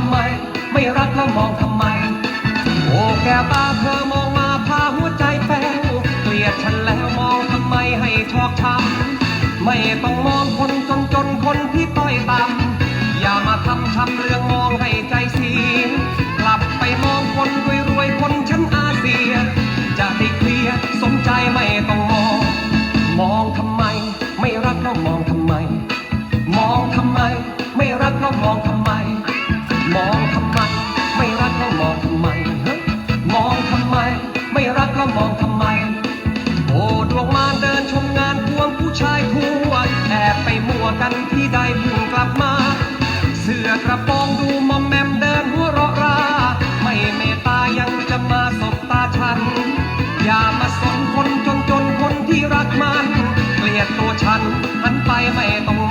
ำไม ไม่รักแล้วมองทำไม โอ้แก้วตาเธอมองมาพาหัวใจแป้วเกลียดฉันแล้วมองทำไมให้ชอกช้ำไม่ต้องมองคนจนจนคนที่ต้อยต่ำอย่ามาทำช้ำเรื่องมองให้ใจเสียกลับไปมองคนรวยรวยคนชั้นอาเซีย จะได้เคลียร์สมใจไม่ต้องมอง มองทำไม ไม่รักแล้วมองทำไม มองทำไม ไม่รักแล้วมองทำไม แล้วมองทำไม โอ้ดวงมาเดินชมงานพวงผู้ชายทั่วแอบไปมั่วกันที่ใดเพิ่งกลับมา เสื้อกระโปรงดูมอมแมมเดินหัวเราะรา ไม่เมตตายังจะมาสบตาฉัน อย่ามาสนคนจนจนคนที่รักมัน เกลียดตัวฉันหันไปไม่ต้อง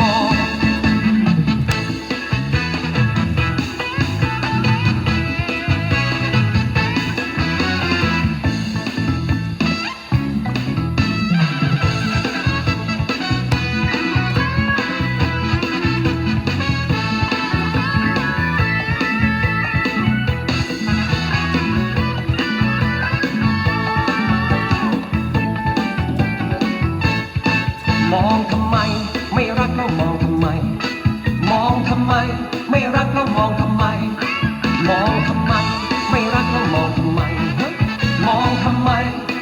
มองทำไม ไม่รักแล้วมองทำไม มองทำไม ไม่รักแล้วมองทำไม มองทำไม ไม่รักแล้วมองทำไม มองทำไม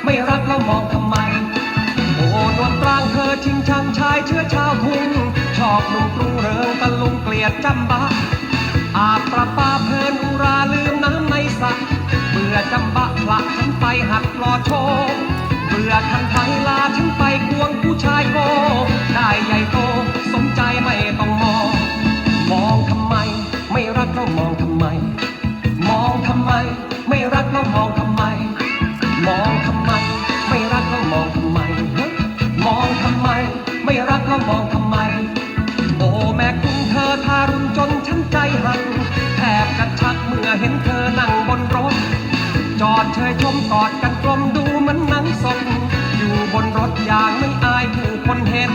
ไม่รักแล้วมองทำไม โอ้นวลกลางเธอชิงชังชายเชื้อชาวทุ่งชอบหนุ่มกรุงเริงตะลุงเกลียดจำบะอาบประปาเพลินอุราลืมน้ำในสระเบื่อจำบะพละฉันไปหัดปลอโชว์เบื่อคันไทยลาฉันไป ควงผู้ชายโกได้ใหญ่โตสมใจไม่ต้องมองมองทำไม ไม่รักแล้วมองทำไม มองทำไม ไม่รักแล้วมองทำไม มองทำไม ไม่รักแล้วมองทำไม มองทำไม ไม่รักแล้วมองทำไม โอ้แม่คุณเธอทารุณจนฉันใจหันแทบกระชักเมื่อเห็นเธอนั่งบนรถ จอดเชยชมกอดกันกลมดูเหมือนหนังสด บนรถอย่างไม่อายผู้คนเห็น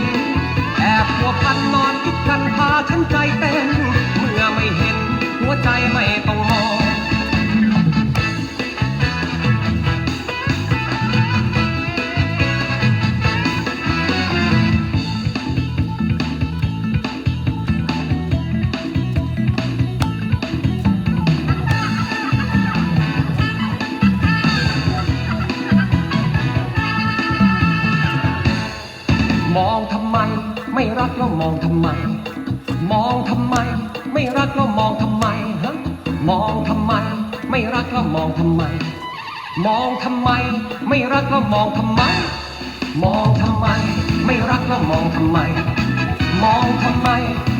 แอบหัวพันนอนคิดกันพาฉันใจเต้น เมื่อไม่เห็นหัวใจไม่ต้อง รักแล้วมองทำไม มองทำไม ไม่รักแล้วมองทำไมฮะมองทำไม ไม่รักแล้วมองทำไม มองทำไม ไม่รักแล้วมองทำไม มองทำไม ไม่รักแล้วมองทำไม มองทำไม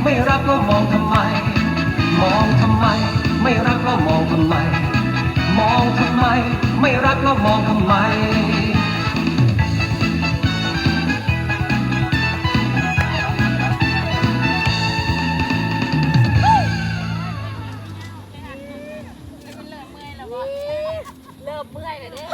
ไม่รักแล้วมองทำไม มองทำไม ไม่รักแล้วมองทำไม มองทำไม ไม่รักแล้วมองทำไม เริ่มเมื่อยแลยเนี่ย